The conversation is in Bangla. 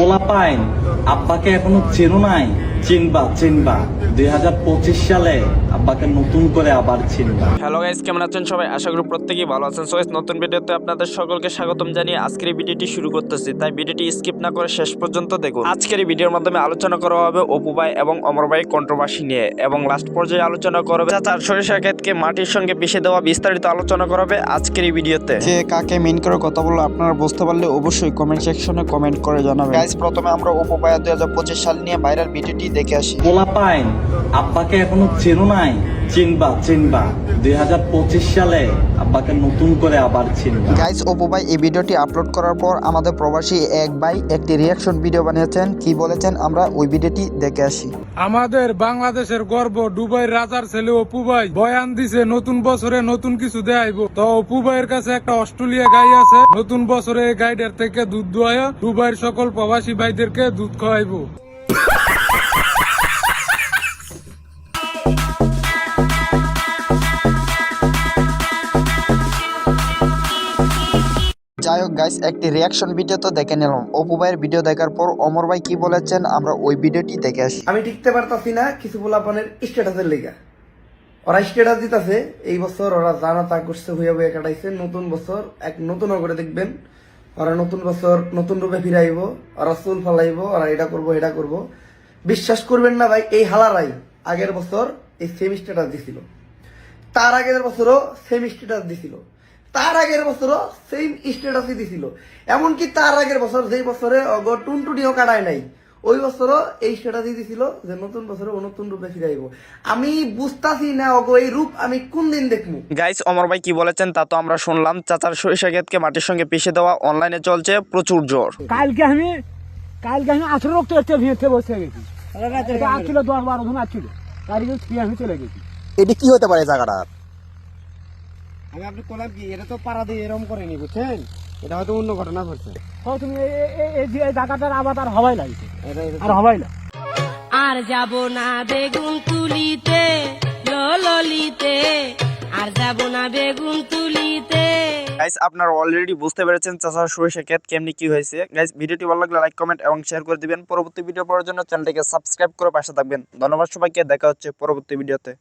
পোলা পাইন। আব্বাকে এখনও চেনো নাই। চিনবা চিনবা। দুই হাজার পঁচিশ সালে আব্বাকে নতুন করে আবার চিনবা। হ্যালো গাইস কেমন আছেন সবাই? আশা করি প্রত্যেকেই ভালো আছেন। সো নতুন ভিডিওতে আপনাদের সকলকে স্বাগতম জানিয়ে আজকের এই ভিডিওটি শুরু করতেছি। তাই ভিডিওটি স্কিপ না করে শেষ পর্যন্ত দেখুন। আজকের এই ভিডিওর মাধ্যমে আলোচনা করা হবে অপু ভাই এবং অমর ভাই কন্ট্রোভার্সি নিয়ে। এবং লাস্ট পর্যায়ে আলোচনা করা হবে চাচার সরিষা ক্ষেতকে মাটির সঙ্গে পিষে দেওয়া বিস্তারিত আলোচনা করা হবে আজকের এই ভিডিওতে। কে কাকে মেন করে কথা বলল আপনারা বুঝতে পারলে অবশ্যই কমেন্ট সেকশনে কমেন্ট করে জানাবেন। গাইজ প্রথমে আমরা ওপো পায়া দুই হাজার পঁচিশ সাল নিয়ে ভাইরাল ভিডিওটি দেখে আসি। পোলা পাইন আব্বাকে এখনও চেনো নাই। চিনবা চিনবা। দুই হাজার পঁচিশ সালে আব্বাকে নতুন করে আবার চিনবা। গাইজ ওপো ভাই এই ভিডিওটি আপলোড করার পর আমাদের প্রবাসী এক ভাই একটি রিয়াকশন ভিডিও বানিয়েছেন। কি বলেছেন আমরা ওই ভিডিওটি দেখে আসি। আমাদের বাংলাদেশের গর্ব দুবাই রাজার ছেলে অপু ভাই বয়ান দিছে নতুন বছরে নতুন কিছু দেখাইব তো অপু ভাইয়ের কাছে একটা অস্ট্রেলিয়া গাই আছে নতুন বছরে এই গাইডের থেকে দুধ দোয়ায় দুবাইয়ের সকল প্রবাসী ভাইদেরকে দুধ খাওয়াইব যাই হোক গাইস একটি রিয়াকশন ভিডিও তো দেখে নিলাম। অপু ভাইয়ের ভিডিও দেখার পর অমর ভাই কি বলেছেন, আমরা ওই ভিডিওটি দেখে আসি। আমি টিকতে পারতাছি না কিছু পোলাপানের স্ট্যাটাসের লেগা। ওরা স্ট্যাটাস দিতেছে, এই বছর ওরা জানা তা করছে, হইয়া বইয়া কাটাইছে। নতুন বছর এক নতুন করে দেখবেন। ওরা নতুন বছর নতুন রূপে ফিরাইব, ওরা চুল ফালাইব, ওরা এটা করব এটা করব। বিশ্বাস করবেন না ভাই এই হালারাই আগের বছর এই সেম স্ট্যাটাস দিছিল। তার আগের বছরও সেম স্ট্যাটাস দিছিল। তার আগের বছরও সেম স্ট্যাটাসই দিছিল। এমনকি তার আগের বছর যেই বছরে অগ টুনটুনিও কাটায় নাই ওই বছরও এই স্ট্যাটাসই দিছিল যে নতুন বছরে ও নতুন রূপে ফিরাইব আমি বুঝতাছি না অগ এই রূপ আমি কোন দিন দেখব গাইস অমর ভাই কি বলেছেন তা তো আমরা শুনলাম। চাচার সরিষা ক্ষেতকে মাটির সঙ্গে পিষে দেওয়া অনলাইনে চলছে প্রচুর জোর। কালকে আমি কালকে আমি আঠেরো রক্ত একটা ভেঙে বসে গেছি। এটা আসছিল দশ বারো জন তারিখে ফিরে আমি চলে গেছি। এটি কি হতে পারে জায়গাটা? আমি আপনি কি এটা তো পাড়া দিয়ে এরকম করেনি বুঝছেন? এটা হয়তো অন্য ঘটনা ঘটছে। ও তুমি এই জায়গাটার আবার আর হবাই লাগছে। আর হবাই না আর যাব না বেগুন তুলিতে ললিতে গাইস আপনারা অলরেডি বুঝতে পেরেছেন চাচার সরিষা ক্ষেত কেমনি কি হয়েছে। গাইস ভিডিওটি ভালো লাগলে লাইক কমেন্ট এবং শেয়ার করে দিবেন। পরবর্তী ভিডিও পাওয়ার জন্য চ্যানেলটিকে সাবস্ক্রাইব করে পাশে থাকবেন। ধন্যবাদ সবাইকে। দেখা হচ্ছে পরবর্তী ভিডিওতে